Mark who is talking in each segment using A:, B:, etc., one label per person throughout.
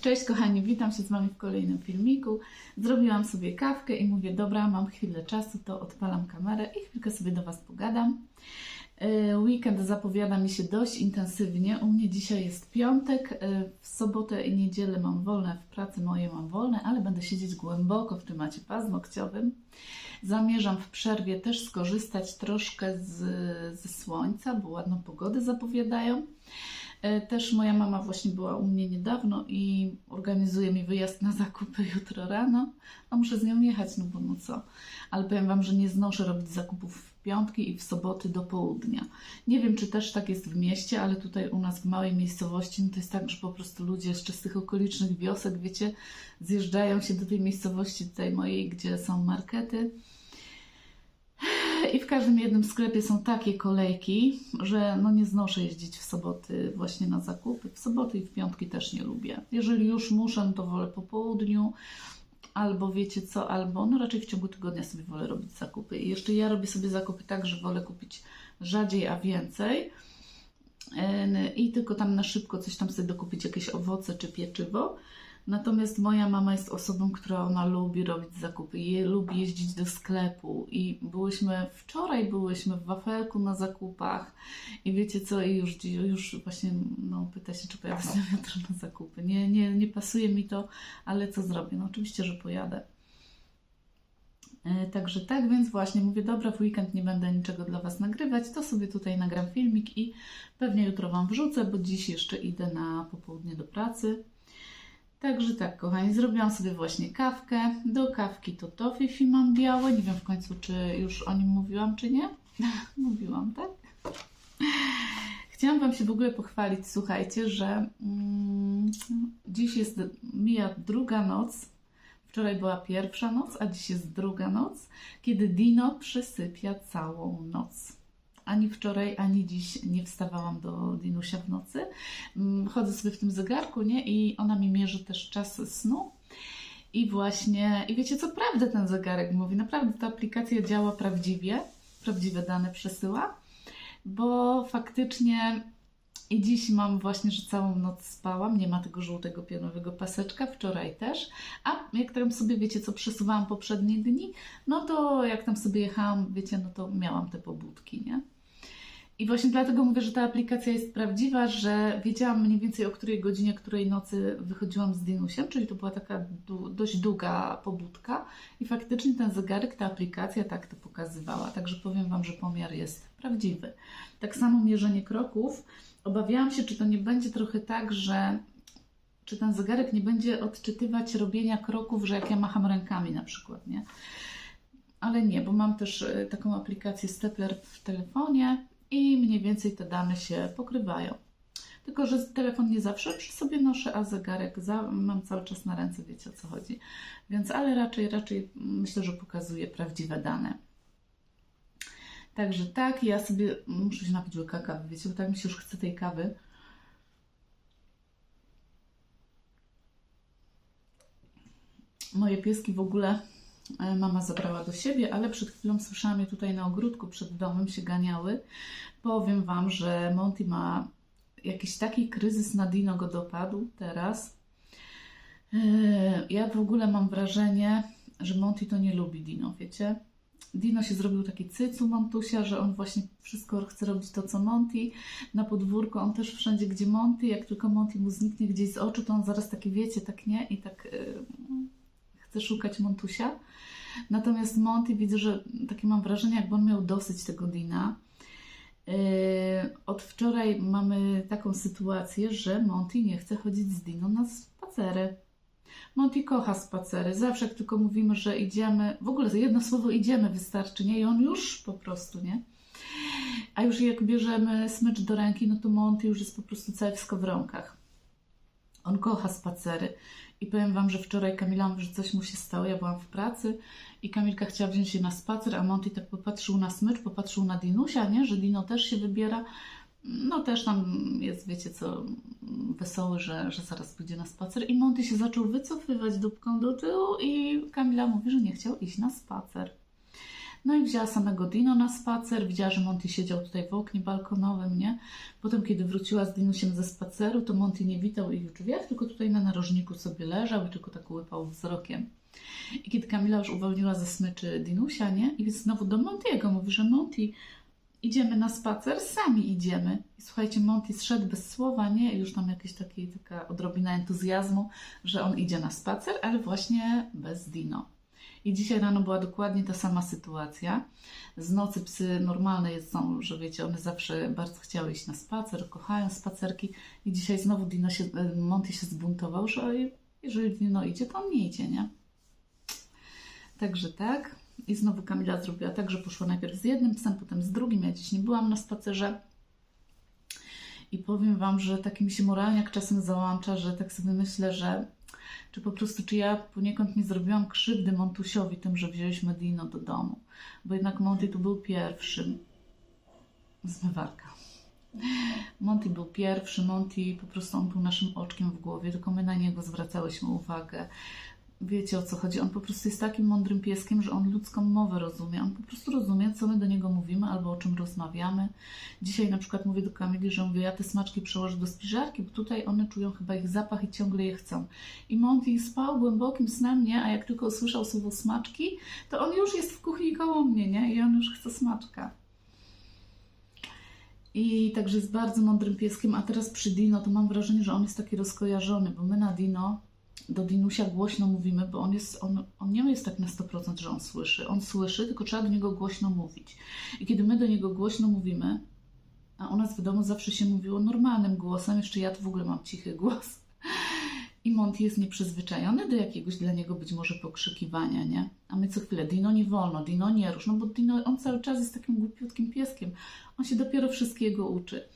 A: Cześć kochani, witam się z Wami w kolejnym filmiku. Zrobiłam sobie kawkę i mówię, dobra, mam chwilę czasu, to odpalam kamerę i chwilkę sobie do Was pogadam. E, Weekend zapowiada mi się dość intensywnie. U mnie dzisiaj jest piątek, e, w sobotę i niedzielę mam wolne, w pracy moje mam wolne, ale będę siedzieć głęboko w temacie paznokciowym. Zamierzam w przerwie też skorzystać troszkę z, ze słońca, bo ładną pogodę zapowiadają. E, Też moja mama właśnie była u mnie niedawno i organizuje mi wyjazd na zakupy jutro rano. A muszę z nią jechać, no bo no co. Ale powiem Wam, że nie znoszę robić zakupów w piątki i w soboty do południa. Nie wiem, czy też tak jest w mieście, ale tutaj u nas w małej miejscowości no to jest tak, że po prostu ludzie jeszcze z tych okolicznych wiosek, wiecie, zjeżdżają się do tej miejscowości tutaj mojej, gdzie są markety. I w każdym jednym sklepie są takie kolejki, że no nie znoszę jeździć w soboty właśnie na zakupy. W soboty i w piątki też nie lubię. Jeżeli już muszę, no to wolę po południu. Albo wiecie co, albo no raczej w ciągu tygodnia sobie wolę robić zakupy. I jeszcze ja robię sobie zakupy tak, że wolę kupić rzadziej, a więcej. Yy, I tylko tam na szybko coś tam sobie dokupić, jakieś owoce czy pieczywo. Natomiast moja mama jest osobą, która ona lubi robić zakupy, je, lubi jeździć do sklepu i byłyśmy, wczoraj byłyśmy w Wafelku na zakupach i wiecie co, i już, już właśnie no, pyta się, czy pojadę nią jutro na zakupy. Nie, nie, nie pasuje mi to, ale co zrobię? No oczywiście, że pojadę. E, Także tak, więc właśnie mówię, dobra, w weekend nie będę niczego dla Was nagrywać, to sobie tutaj nagram filmik i pewnie jutro Wam wrzucę, bo dziś jeszcze idę na popołudnie do pracy. Także tak, kochani, zrobiłam sobie właśnie kawkę. Do kawki to tofifi mam białe. Nie wiem w końcu, czy już o nim mówiłam, czy nie. mówiłam, tak? Chciałam Wam się w ogóle pochwalić, słuchajcie, że mm, dziś jest, mija druga noc. Wczoraj była pierwsza noc, a dziś jest druga noc, kiedy Dino przysypia całą noc. Ani wczoraj, ani dziś nie wstawałam do Dinusia w nocy. Mm, Chodzę sobie w tym zegarku, nie? I ona mi mierzy też czas snu. I właśnie, i wiecie co, prawdę ten zegarek mówi. Naprawdę ta aplikacja działa prawdziwie, prawdziwe dane przesyła, bo faktycznie i dziś mam właśnie, że całą noc spałam, nie ma tego żółtego pionowego paseczka, wczoraj też, a jak tam sobie, wiecie co, przesuwałam poprzednie dni, no to jak tam sobie jechałam, wiecie, no to miałam te pobudki, nie? I właśnie dlatego mówię, że ta aplikacja jest prawdziwa, że wiedziałam mniej więcej o której godzinie, której nocy wychodziłam z Dinusiem, czyli to była taka dość długa pobudka i faktycznie ten zegarek, ta aplikacja tak to pokazywała. Także powiem Wam, że pomiar jest prawdziwy. Tak samo mierzenie kroków. Obawiałam się, czy to nie będzie trochę tak, że czy ten zegarek nie będzie odczytywać robienia kroków, że jak ja macham rękami na przykład, nie? Ale nie, bo mam też e, taką aplikację Stepler w telefonie i mniej więcej te dane się pokrywają. Tylko, że telefon nie zawsze przy sobie noszę, a zegarek za, mam cały czas na ręce, wiecie o co chodzi. Więc, ale raczej, raczej myślę, że pokazuje prawdziwe dane. Także tak, ja sobie muszę się napić łyka kawy, wiecie, bo tak mi się już chce tej kawy. Moje pieski w ogóle mama zabrała do siebie, ale przed chwilą słyszałam je tutaj na ogródku przed domem się ganiały. Powiem Wam, że Monty ma jakiś taki kryzys na Dino go dopadł teraz. E, Ja w ogóle mam wrażenie, że Monty to nie lubi Dino, wiecie? Dino się zrobił taki cycu Montusia, że on właśnie wszystko chce robić to, co Monty. Na podwórku on też wszędzie, gdzie Monty, jak tylko Monty mu zniknie gdzieś z oczu, to on zaraz takie, wiecie, tak nie i tak y, chce szukać Montusia. Natomiast Monty widzę, że takie mam wrażenie, jakby on miał dosyć tego Dina. Yy, Od wczoraj mamy taką sytuację, że Monty nie chce chodzić z Dino na spacery. Monty kocha spacery. Zawsze jak tylko mówimy, że idziemy, w ogóle jedno słowo idziemy wystarczy, nie? I on już po prostu, nie? A już jak bierzemy smycz do ręki, no to Monty już jest po prostu cały w skowronkach. On kocha spacery. I powiem Wam, że wczoraj Kamila mówi, że coś mu się stało. Ja byłam w pracy i Kamilka chciała wziąć się na spacer, a Monty tak popatrzył na smycz, popatrzył na Dinusia, nie? Że Dino też się wybiera. No też tam jest, wiecie co, wesoły, że, że zaraz pójdzie na spacer. I Monty się zaczął wycofywać dupką do tyłu i Kamila mówi, że nie chciał iść na spacer. No i wzięła samego Dino na spacer, widziała, że Monty siedział tutaj w oknie balkonowym, nie? Potem, kiedy wróciła z Dinusiem ze spaceru, to Monty nie witał ich w drzwiach, tylko tutaj na narożniku sobie leżał i tylko tak łypał wzrokiem. I kiedy Kamila już uwolniła ze smyczy Dinusia, nie? I znowu do Montiego mówi, że Monty, idziemy na spacer, sami idziemy. I słuchajcie, Monty zszedł bez słowa, nie? I już tam jakaś taka odrobina entuzjazmu, że on idzie na spacer, ale właśnie bez Dino. I dzisiaj rano była dokładnie ta sama sytuacja. Z nocy psy normalne są, że wiecie, one zawsze bardzo chciały iść na spacer, kochają spacerki. I dzisiaj znowu Dino się, e, Monty się zbuntował, że jeżeli Dino idzie, to on nie idzie, nie? Także tak. I znowu Kamila zrobiła tak, że poszła najpierw z jednym psem, potem z drugim. Ja dziś nie byłam na spacerze. I powiem Wam, że taki mi się moralniak czasem załącza, że tak sobie myślę, że czy po prostu, czy ja poniekąd nie zrobiłam krzywdy Montusiowi tym, że wzięliśmy Dino do domu. Bo jednak Monty tu był pierwszym. Zmywarka. Monty był pierwszy, Monty po prostu on był naszym oczkiem w głowie, tylko my na niego zwracałyśmy uwagę. Wiecie o co chodzi? On po prostu jest takim mądrym pieskiem, że on ludzką mowę rozumie. On po prostu rozumie, co my do niego mówimy albo o czym rozmawiamy. Dzisiaj na przykład mówię do Kamili, że mówię, ja te smaczki przełożę do spiżarki, bo tutaj one czują chyba ich zapach i ciągle je chcą. I Monty spał głębokim snem, nie? A jak tylko usłyszał słowo smaczki, to on już jest w kuchni koło mnie, nie? I on już chce smaczka. I także jest bardzo mądrym pieskiem, a teraz przy Dino to mam wrażenie, że on jest taki rozkojarzony, bo my na Dino do Dinusia głośno mówimy, bo on jest, on, on nie jest tak na 100%, że on słyszy. On słyszy, tylko trzeba do niego głośno mówić. I kiedy my do niego głośno mówimy, a u nas w domu zawsze się mówiło normalnym głosem, jeszcze ja to w ogóle mam cichy głos. I Monty jest nieprzyzwyczajony do jakiegoś dla niego być może pokrzykiwania, nie? A my co chwilę, Dino nie wolno, Dino nie rusz, no bo Dino, on cały czas jest takim głupiutkim pieskiem. On się dopiero wszystkiego uczy.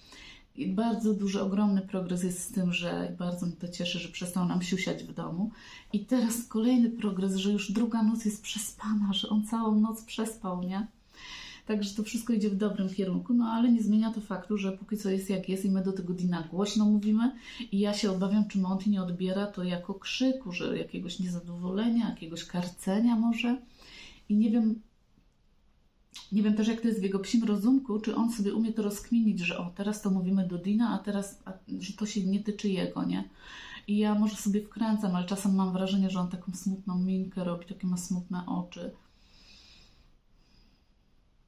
A: I bardzo duży, ogromny progres jest z tym, że bardzo mnie to cieszy, że przestał nam siusiać w domu. I teraz kolejny progres, że już druga noc jest przespana, że on całą noc przespał, nie? Także to wszystko idzie w dobrym kierunku, no ale nie zmienia to faktu, że póki co jest jak jest i my do tego Dina głośno mówimy i ja się obawiam, czy Monty nie odbiera to jako krzyku, że jakiegoś niezadowolenia, jakiegoś karcenia może. I nie wiem, nie wiem też, jak to jest w jego psim rozumku, czy on sobie umie to rozkminić, że o, teraz to mówimy do Dina, a teraz, a, że to się nie tyczy jego, nie? I ja może sobie wkręcam, ale czasem mam wrażenie, że on taką smutną minkę robi, takie ma smutne oczy.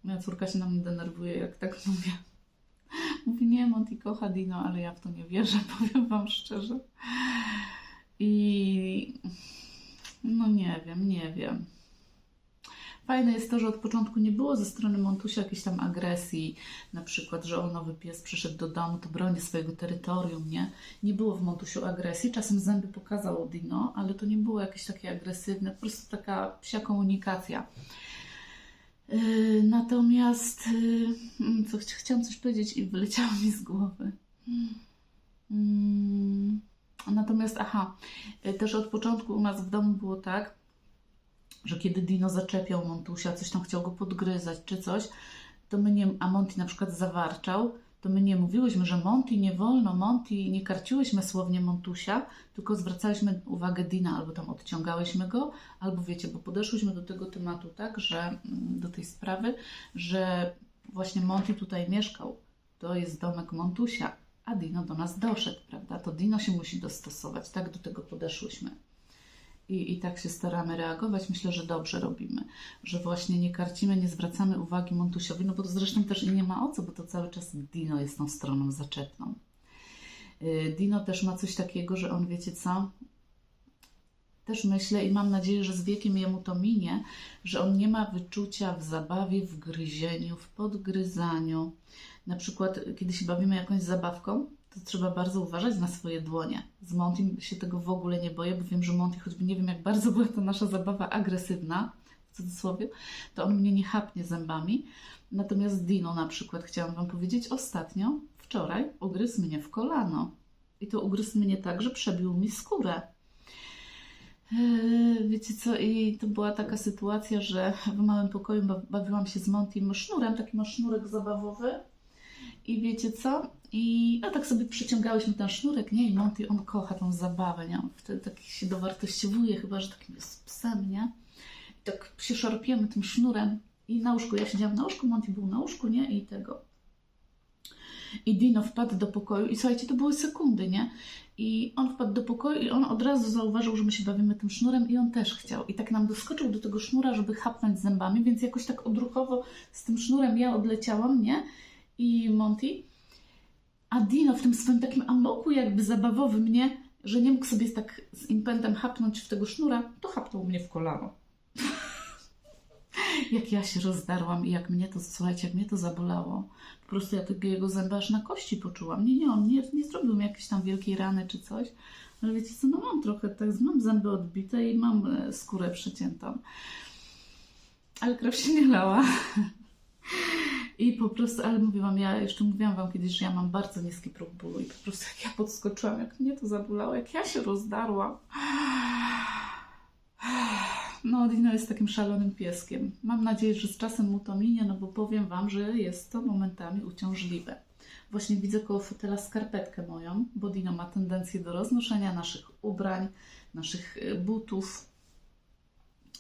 A: Moja córka się na mnie denerwuje, jak tak mówię. Mówi, nie, Monty kocha Dino, ale ja w to nie wierzę, powiem Wam szczerze. I no nie wiem, nie wiem. Fajne jest to, że od początku nie było ze strony Montusia jakiejś tam agresji, na przykład, że o nowy pies przyszedł do domu, to broni swojego terytorium, nie? Nie było w Montusiu agresji, czasem zęby pokazał Dino, ale to nie było jakieś takie agresywne, po prostu taka psia komunikacja. Yy, natomiast, yy, co, chciałam coś powiedzieć i wyleciało mi z głowy. Yy, natomiast, aha, yy, też od początku u nas w domu było tak, że kiedy Dino zaczepiał Montusia, coś tam chciał go podgryzać czy coś, to my nie, a Monty na przykład zawarczał, to my nie mówiłyśmy, że Monty nie wolno, Monty, nie karciłyśmy słownie Montusia, tylko zwracaliśmy uwagę Dina, albo tam odciągałyśmy go, albo wiecie, bo podeszłyśmy do tego tematu tak, że mm, do tej sprawy, że właśnie Monty tutaj mieszkał. To jest domek Montusia, a Dino do nas doszedł, prawda? To Dino się musi dostosować. Tak do tego podeszłyśmy i, i tak się staramy reagować, myślę, że dobrze robimy. Że właśnie nie karcimy, nie zwracamy uwagi Montusiowi, no bo to zresztą też i nie ma o co, bo to cały czas Dino jest tą stroną zaczepną. Y, Dino też ma coś takiego, że on, wiecie co, też myślę i mam nadzieję, że z wiekiem jemu to minie, że on nie ma wyczucia w zabawie, w gryzieniu, w podgryzaniu. Na przykład, kiedy się bawimy jakąś zabawką, to trzeba bardzo uważać na swoje dłonie. Z Monty się tego w ogóle nie boję, bo wiem, że Monty, choćby nie wiem, jak bardzo była to nasza zabawa agresywna, w cudzysłowie, to on mnie nie chapnie zębami. Natomiast Dino na przykład, chciałam Wam powiedzieć, ostatnio, wczoraj, ugryzł mnie w kolano. I to ugryzł mnie tak, że przebił mi skórę. Eee, wiecie co, i to była taka sytuacja, że w małym pokoju bawiłam się z Montym sznurem, taki ma sznurek zabawowy. I wiecie co? I no, tak sobie przyciągałyśmy ten sznurek, nie? I Monty, on kocha tą zabawę, nie? On wtedy tak się dowartościowuje, chyba, że takim jest psem, nie? I tak się szarpiemy tym sznurem I na łóżku, ja siedziałam na łóżku, Monty był na łóżku, nie? I tego. I Dino wpadł do pokoju i słuchajcie, to były sekundy, nie? I on wpadł do pokoju i on od razu zauważył, że my się bawimy tym sznurem i on też chciał. I tak nam doskoczył do tego sznura, żeby chapnąć zębami, więc jakoś tak odruchowo z tym sznurem ja odleciałam, nie? I Monty. A Dino w tym swoim takim amoku jakby zabawowym, nie? Że nie mógł sobie tak z impetem chapnąć w tego sznura, to chapnął mnie w kolano. jak ja się rozdarłam i jak mnie to, słuchajcie, jak mnie to zabolało. Po prostu ja tego jego zęba aż na kości poczułam. Nie, nie, on nie, nie zrobił mi jakiejś tam wielkiej rany czy coś. Ale wiecie co, no mam trochę, tak, mam zęby odbite i mam e, skórę przeciętą. Ale krew się nie lała. I po prostu, ale mówiłam, ja jeszcze mówiłam Wam kiedyś, że ja mam bardzo niski próg bólu i po prostu jak ja podskoczyłam, jak mnie to zabolało, jak ja się rozdarłam. No, Dino jest takim szalonym pieskiem. Mam nadzieję, że z czasem mu to minie, no bo powiem Wam, że jest to momentami uciążliwe. Właśnie widzę koło fotela skarpetkę moją, bo Dino ma tendencję do roznoszenia naszych ubrań, naszych y, butów.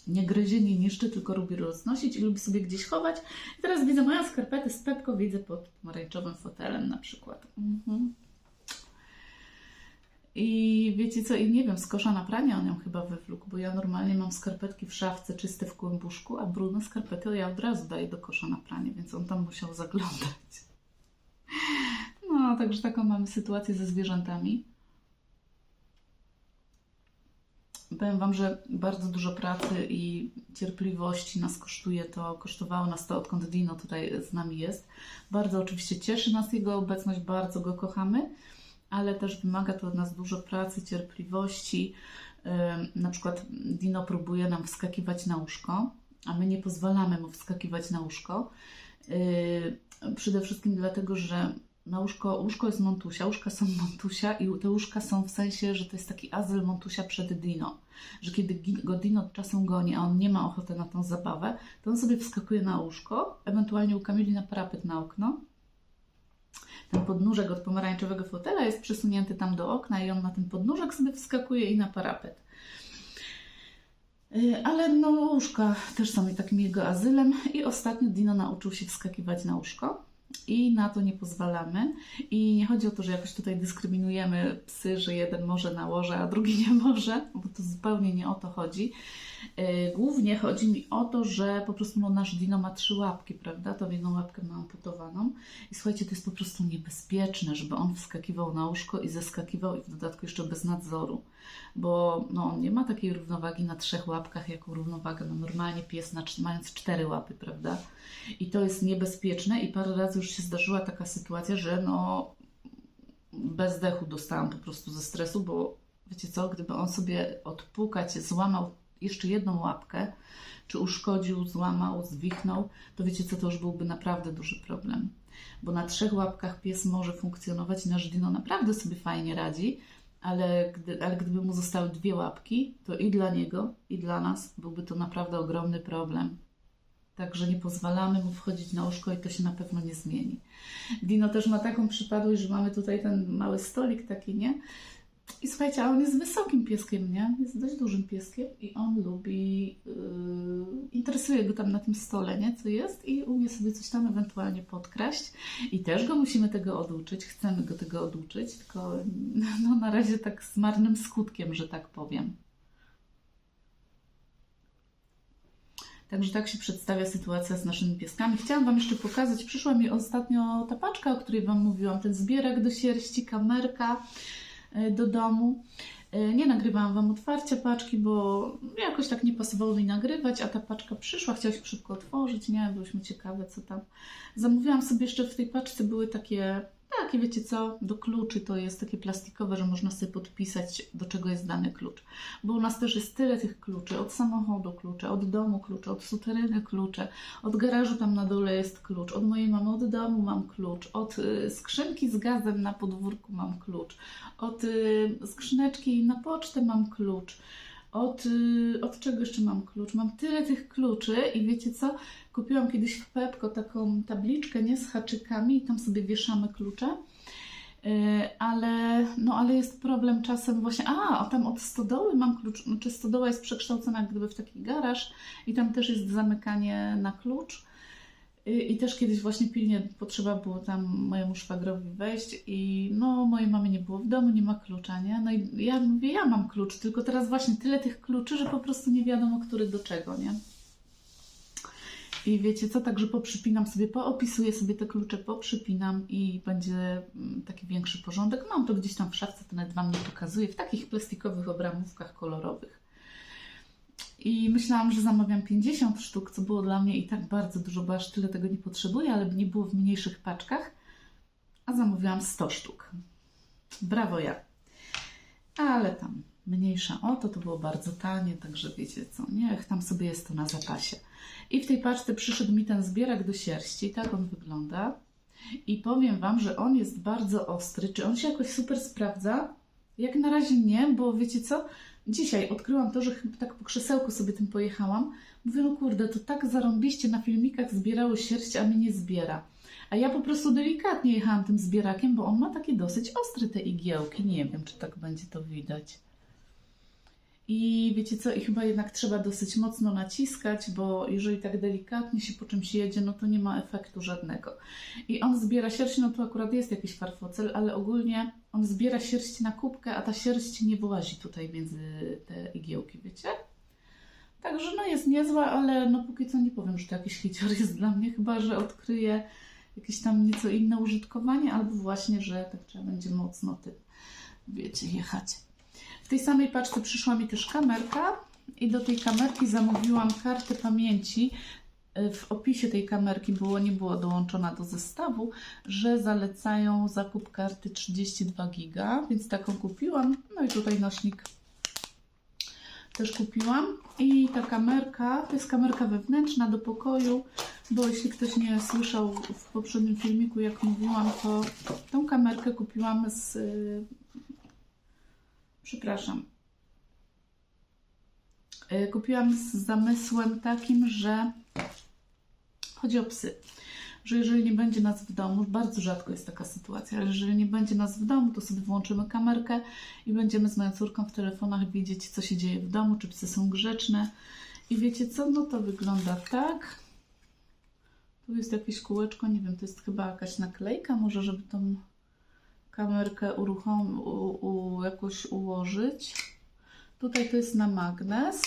A: Nie gryzie, nie niszczy, tylko lubi roznosić i lubi sobie gdzieś chować. I teraz widzę moją skarpetę z Pepko, widzę pod pomarańczowym fotelem na przykład. Mhm. I wiecie co, i nie wiem, z kosza na pranie on ją chyba wywlókł, bo ja normalnie mam skarpetki w szafce czyste w kłębuszku, a brudne skarpety ja od razu daję do kosza na pranie, więc on tam musiał zaglądać. No, także taką mamy sytuację ze zwierzętami. Powiem Wam, że bardzo dużo pracy i cierpliwości nas kosztuje to, kosztowało nas to, odkąd Dino tutaj z nami jest. Bardzo oczywiście cieszy nas jego obecność, bardzo go kochamy ale też wymaga to od nas dużo pracy, cierpliwości. Na przykład Dino próbuje nam wskakiwać na łóżko, a my nie pozwalamy mu wskakiwać na łóżko. Przede wszystkim dlatego, że na łóżko, łóżko jest Montusia, łóżka są Montusia i te łóżka są w sensie, że to jest taki azyl Montusia przed Dino. Że kiedy go Dino czasem goni, a on nie ma ochoty na tą zabawę, to on sobie wskakuje na łóżko, ewentualnie u Kamili na parapet na okno ten podnóżek od pomarańczowego fotela jest przesunięty tam do okna i on na ten podnóżek sobie wskakuje i na parapet. Y, ale no łóżka też są takim jego azylem i ostatnio Dino nauczył się wskakiwać na łóżko i na to nie pozwalamy. I nie chodzi o to, że jakoś tutaj dyskryminujemy psy, że jeden może na łoże, a drugi nie może, bo to zupełnie nie o to chodzi. E, głównie chodzi mi o to, że po prostu no, nasz dino ma trzy łapki, prawda? To jedną łapkę ma amputowaną. I słuchajcie, to jest po prostu niebezpieczne, żeby on wskakiwał na łóżko i zeskakiwał i w dodatku jeszcze bez nadzoru. Bo no, on nie ma takiej równowagi na trzech łapkach, jaką równowagę ma normalnie pies na, mając cztery łapy, prawda? I to jest niebezpieczne i parę razy już się zdarzyła taka sytuacja, że no bez dechu dostałam po prostu ze stresu, bo wiecie co, gdyby on sobie odpukać, złamał jeszcze jedną łapkę, czy uszkodził, złamał, zwichnął, to wiecie co, to już byłby naprawdę duży problem. Bo na trzech łapkach pies może funkcjonować i nasz dino naprawdę sobie fajnie radzi, ale, gdy, ale gdyby mu zostały dwie łapki, to i dla niego, i dla nas byłby to naprawdę ogromny problem. Także nie pozwalamy mu wchodzić na łóżko i to się na pewno nie zmieni. Dino też ma taką przypadłość, że mamy tutaj ten mały stolik taki, nie? I słuchajcie, on jest wysokim pieskiem, nie? Jest dość dużym pieskiem i on lubi, yy, interesuje go tam na tym stole, nie? Co jest i umie sobie coś tam ewentualnie podkraść. I też go musimy tego oduczyć, chcemy go tego oduczyć, tylko no, na razie tak z marnym skutkiem, że tak powiem. Także tak się przedstawia sytuacja z naszymi pieskami. Chciałam Wam jeszcze pokazać, przyszła mi ostatnio ta paczka, o której Wam mówiłam, ten zbierak do sierści, kamerka. E, do domu. E, nie nagrywałam Wam otwarcia paczki, bo jakoś tak nie pasowało mi nagrywać, a ta paczka przyszła, chciałam się szybko otworzyć, nie, byłyśmy ciekawe co tam. Zamówiłam sobie jeszcze w tej paczce, były takie takie wiecie co, do kluczy to jest takie plastikowe, że można sobie podpisać, do czego jest dany klucz. Bo u nas też jest tyle tych kluczy, od samochodu klucze, od domu klucze, od suteryny klucze, od garażu tam na dole jest klucz, od mojej mamy od domu mam klucz, od y, skrzynki z gazem na podwórku mam klucz, od y, skrzyneczki na pocztę mam klucz. Od, y, od czego jeszcze mam klucz? Mam tyle tych kluczy i wiecie co? Kupiłam kiedyś w Pepko taką tabliczkę, nie, z haczykami i tam sobie wieszamy klucze. Y, Ale, no, ale jest problem czasem właśnie, a, tam od stodoły mam klucz, znaczy stodoła jest przekształcona jak gdyby w taki garaż i tam też jest zamykanie na klucz. Y, I też kiedyś właśnie pilnie potrzeba było tam mojemu szwagrowi wejść i no mojej mamy nie było w domu, nie ma klucza, nie? No i ja mówię, ja mam klucz, tylko teraz właśnie tyle tych kluczy, że po prostu nie wiadomo, który do czego, nie? I wiecie co, także poprzypinam sobie, poopisuję sobie te klucze, poprzypinam i będzie mm, taki większy porządek. Mam to gdzieś tam w szafce, to nawet Wam nie pokazuję, w takich plastikowych obramówkach kolorowych. I myślałam, że zamawiam 50 sztuk, co było dla mnie i tak bardzo dużo, bo aż tyle tego nie potrzebuję, ale nie było w mniejszych paczkach. A zamówiłam 100 sztuk. Brawo ja. Ale tam mniejsza o to, to było bardzo tanie, także wiecie co, niech tam sobie jest to na zapasie. I w tej paczce przyszedł mi ten zbierak do sierści, tak on wygląda. I powiem Wam, że on jest bardzo ostry. Czy on się jakoś super sprawdza? Jak na razie nie, bo wiecie co? Dzisiaj odkryłam to, że tak po krzesełku sobie tym pojechałam. Mówię, no kurde, to tak zarąbiście na filmikach zbierało sierść, a mnie nie zbiera. A ja po prostu delikatnie jechałam tym zbierakiem, bo on ma takie dosyć ostre te igiełki. Nie wiem, czy tak będzie to widać. I wiecie co, i chyba jednak trzeba dosyć mocno naciskać, bo jeżeli tak delikatnie się po czymś jedzie, no to nie ma efektu żadnego. I on zbiera sierść, no tu akurat jest jakiś farfocel, ale ogólnie on zbiera sierść na kubkę, a ta sierść nie włazi tutaj między te igiełki, wiecie? Także no jest niezła, ale no póki co nie powiem, że to jakiś hicior jest dla mnie, chyba że odkryję jakieś tam nieco inne użytkowanie, albo właśnie, że tak trzeba będzie mocno tym, wiecie, jechać. W tej samej paczce przyszła mi też kamerka i do tej kamerki zamówiłam kartę pamięci. W opisie tej kamerki było, nie było dołączona do zestawu, że zalecają zakup karty 32 giga, więc taką kupiłam. No i tutaj nośnik też kupiłam. I ta kamerka, to jest kamerka wewnętrzna do pokoju, bo jeśli ktoś nie słyszał w poprzednim filmiku, jak mówiłam, to tą kamerkę kupiłam z przepraszam. E, Kupiłam z zamysłem takim, że chodzi o psy. Że jeżeli nie będzie nas w domu, bardzo rzadko jest taka sytuacja, ale jeżeli nie będzie nas w domu, to sobie włączymy kamerkę i będziemy z moją córką w telefonach widzieć, co się dzieje w domu, czy psy są grzeczne. I wiecie co? No to wygląda tak. Tu jest jakieś kółeczko, nie wiem, to jest chyba jakaś naklejka, może żeby tą kamerkę uruchom, u, u, jakoś ułożyć. Tutaj to jest na magnes.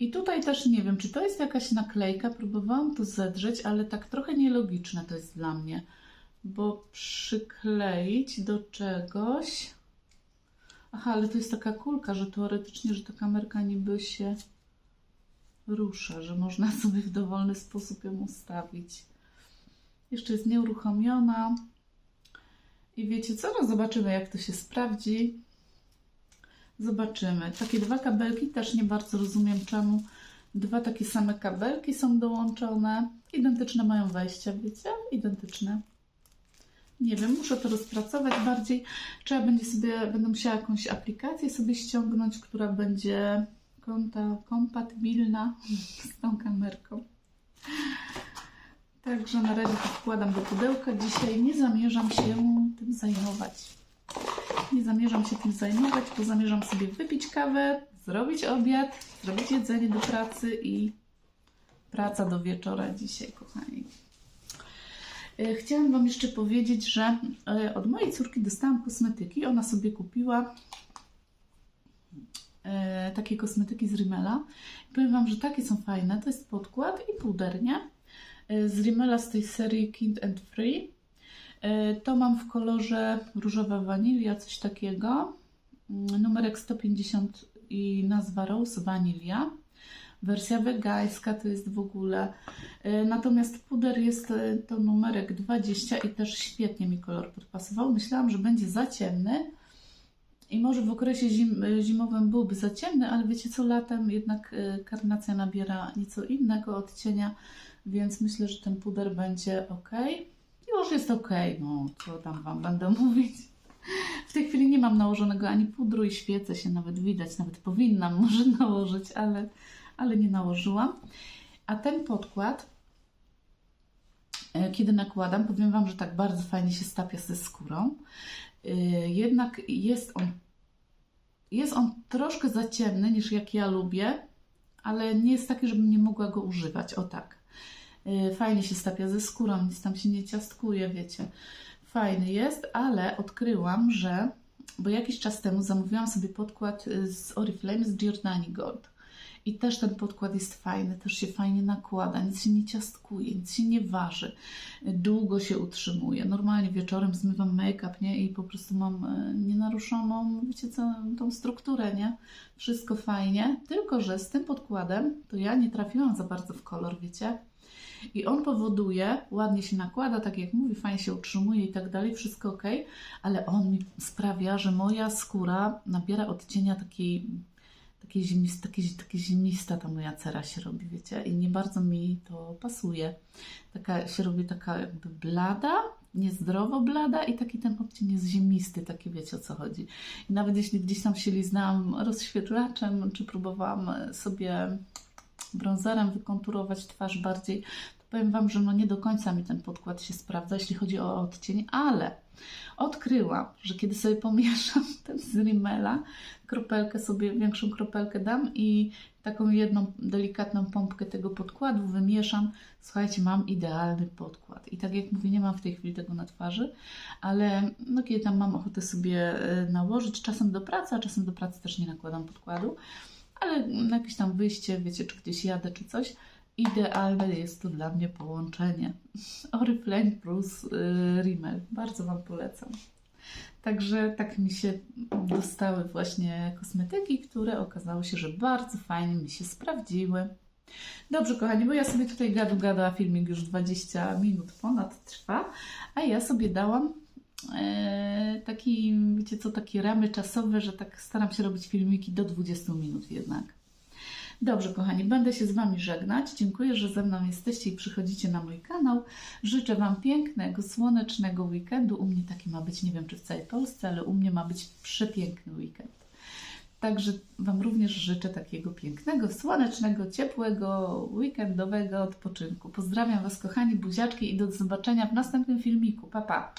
A: I tutaj też nie wiem, czy to jest jakaś naklejka. Próbowałam to zedrzeć, ale tak trochę nielogiczne to jest dla mnie. Bo przykleić do czegoś. Aha, ale to jest taka kulka, że teoretycznie, że ta kamerka niby się rusza, że można sobie w dowolny sposób ją ustawić. Jeszcze jest nieuruchomiona. I wiecie co? No zobaczymy, jak to się sprawdzi. Zobaczymy. Takie dwa kabelki, też nie bardzo rozumiem czemu dwa takie same kabelki są dołączone. Identyczne mają wejścia, wiecie? Identyczne. Nie wiem, muszę to rozpracować bardziej. Trzeba będzie sobie, będę musiała jakąś aplikację sobie ściągnąć, która będzie konta, kompatybilna z tą kamerką. Także na razie to wkładam do pudełka. Dzisiaj nie zamierzam się tym zajmować. Nie zamierzam się tym zajmować, bo zamierzam sobie wypić kawę, zrobić obiad, zrobić jedzenie do pracy i praca do wieczora dzisiaj, kochani. E, Chciałam Wam jeszcze powiedzieć, że e, od mojej córki dostałam kosmetyki. Ona sobie kupiła e, takie kosmetyki z Rimmela. Powiem Wam, że takie są fajne. To jest podkład i puder, nie? Z Rimmela z tej serii Kind and Free. E, To mam w kolorze różowa wanilia, coś takiego. Mm, Numerek 150 i nazwa Rose Vanilla. Wersja wegańska to jest w ogóle. E, Natomiast puder jest e, to numerek 20 i też świetnie mi kolor podpasował. Myślałam, że będzie za ciemny i może w okresie zim, zimowym byłby za ciemny, ale wiecie co, latem jednak karnacja nabiera nieco innego odcienia, więc myślę, że ten puder będzie ok. Już jest ok, no co tam Wam będę mówić. W tej chwili nie mam nałożonego ani pudru i świecę się nawet widać, nawet powinnam może nałożyć, ale, ale nie nałożyłam. A ten podkład, e, kiedy nakładam, powiem Wam, że tak bardzo fajnie się stapia ze skórą. y, jednak jest on, jest on troszkę za ciemny niż jak ja lubię, ale nie jest taki, żebym nie mogła go używać. O tak. Y, Fajnie się stapia ze skórą, nic tam się nie ciastkuje, wiecie. Fajny jest, ale odkryłam, że, bo jakiś czas temu zamówiłam sobie podkład y, z Oriflame z Giordani Gold. I też ten podkład jest fajny, też się fajnie nakłada, nic się nie ciastkuje, nic się nie waży, długo się utrzymuje. Normalnie wieczorem zmywam make-up, nie? I po prostu mam y, nienaruszoną, wiecie co, tą strukturę, nie? Wszystko fajnie, tylko że z tym podkładem to ja nie trafiłam za bardzo w kolor, wiecie? I on powoduje, ładnie się nakłada, tak jak mówi, fajnie się utrzymuje i tak dalej, wszystko ok, ale on mi sprawia, że moja skóra nabiera odcienia takiej, takiej, zimist, takiej, takiej zimista ta moja cera się robi, wiecie, i nie bardzo mi to pasuje. Taka się robi taka jakby blada, niezdrowo blada i taki ten odcień jest ziemisty, taki wiecie o co chodzi. I nawet jeśli gdzieś tam się liznałam rozświetlaczem, czy próbowałam sobie bronzerem wykonturować twarz bardziej, to powiem Wam, że no nie do końca mi ten podkład się sprawdza, jeśli chodzi o odcień, ale odkryłam, że kiedy sobie pomieszam ten z Rimmela, kropelkę sobie, większą kropelkę dam i taką jedną delikatną pompkę tego podkładu wymieszam, słuchajcie, mam idealny podkład. I tak jak mówię, nie mam w tej chwili tego na twarzy, ale no kiedy tam mam ochotę sobie e, nałożyć, czasem do pracy, a czasem do pracy też nie nakładam podkładu, ale na jakieś tam wyjście, wiecie, czy gdzieś jadę, czy coś, idealne jest to dla mnie połączenie. Oriflame plus y, Rimmel. Bardzo Wam polecam. Także tak mi się dostały właśnie kosmetyki, które okazało się, że bardzo fajnie mi się sprawdziły. Dobrze, kochani, bo ja sobie tutaj gadu gada, filmik już 20 minut ponad trwa, a ja sobie dałam taki, wiecie co, takie ramy czasowe, że tak staram się robić filmiki do 20 minut jednak. Dobrze, kochani, będę się z Wami żegnać. Dziękuję, że ze mną jesteście i przychodzicie na mój kanał. Życzę Wam pięknego, słonecznego weekendu. U mnie taki ma być, nie wiem czy w całej Polsce, ale u mnie ma być przepiękny weekend. Także Wam również życzę takiego pięknego, słonecznego, ciepłego, weekendowego odpoczynku. Pozdrawiam Was, kochani buziaczki i do zobaczenia w następnym filmiku. Pa, pa!